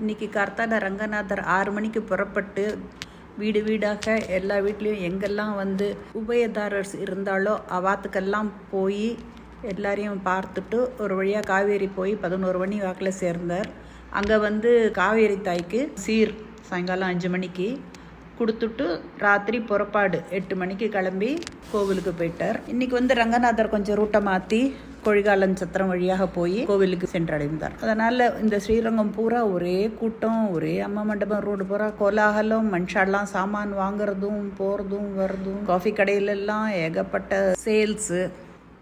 இன்றைக்கி கார்த்தால ரங்கநாதர் ஆறு மணிக்கு புறப்பட்டு வீடு வீடாக எல்லா வீட்லேயும் எங்கெல்லாம் வந்து உபயதாரர்ஸ் இருந்தாலோ அவாத்துக்கெல்லாம் போய் எல்லாரையும் பார்த்துட்டு ஒரு வழியாக காவேரி போய் பதினோரு மணி வாக்கில் சேர்ந்தார். அங்கே வந்து காவேரி தாய்க்கு சீர் சாயங்காலம் அஞ்சு மணிக்கு. கொடுத்துட்டு ராத்திரி புறப்பாடு. எட்டு மணிக்கு கிளம்பி கோவிலுக்கு போயிட்டார். இன்னைக்கு வந்து ரங்கநாதர் கொஞ்சம் ரூட்டை மாற்றி கொழிகாலன் சத்திரம் வழியாக போய் கோவிலுக்கு சென்றடைந்தார். அதனால் இந்த ஸ்ரீரங்கம் பூரா ஒரே கூட்டம் ஒரே அம்மா மண்டபம் ரோடு பூரா கோலாகலம் மனுஷாலாம் சாமான் வாங்குறதும் போகிறதும் வர்றதும் காஃபி கடையிலெல்லாம் ஏகப்பட்ட சேல்ஸு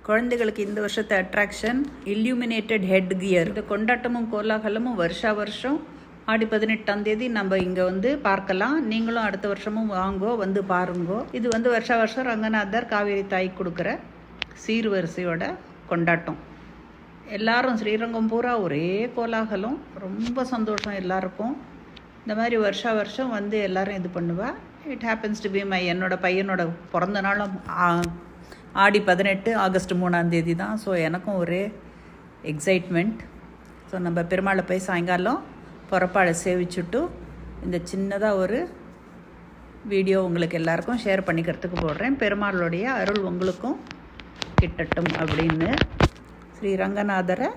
குழந்தைகளுக்கு இந்த வருஷத்து அட்ராக்ஷன் இல்யூமினேட்டட் ஹெட் கியர் இந்த கொண்டாட்டமும் கோலாகலமும் வருஷா வருஷம் ஆடி பதினெட்டாம் தேதி நம்ம இங்கே வந்து பார்க்கலாம். நீங்களும் அடுத்த வருஷமும் வாங்கோ வந்து பாருங்கோ. இது வந்து வருஷா வருஷம் ரங்கநாதர் காவேரி தாய் கொடுக்குற சீர்வரிசையோட கொண்டாட்டம். எல்லாரும் ஸ்ரீரங்கம் பூரா ஒரே கோலாகலம். ரொம்ப சந்தோஷம் எல்லாருக்கும். இந்த மாதிரி வருஷா வருஷம் வந்து எல்லாரும் இது பண்ணுவா. It happens to be my என்னோட பையனோட பிறந்த நாளும் ஆடி பதினெட்டு ஆகஸ்ட் மூணாம் தேதி தான். ஸோ எனக்கும் ஒரே எக்ஸைட்மெண்ட் ஸோ நம்ம பெருமாளை போய் சாயங்காலம் புறப்பாடை சேவிச்சுட்டு இந்த சின்னதாக ஒரு வீடியோ உங்களுக்கு எல்லாருக்கும் ஷேர் பண்ணிக்கிறதுக்கு போடுறேன். பெருமாளுடைய அருள் உங்களுக்கும் கிட்டட்டும் அப்படின்னு. ஸ்ரீ ரங்கநாதரை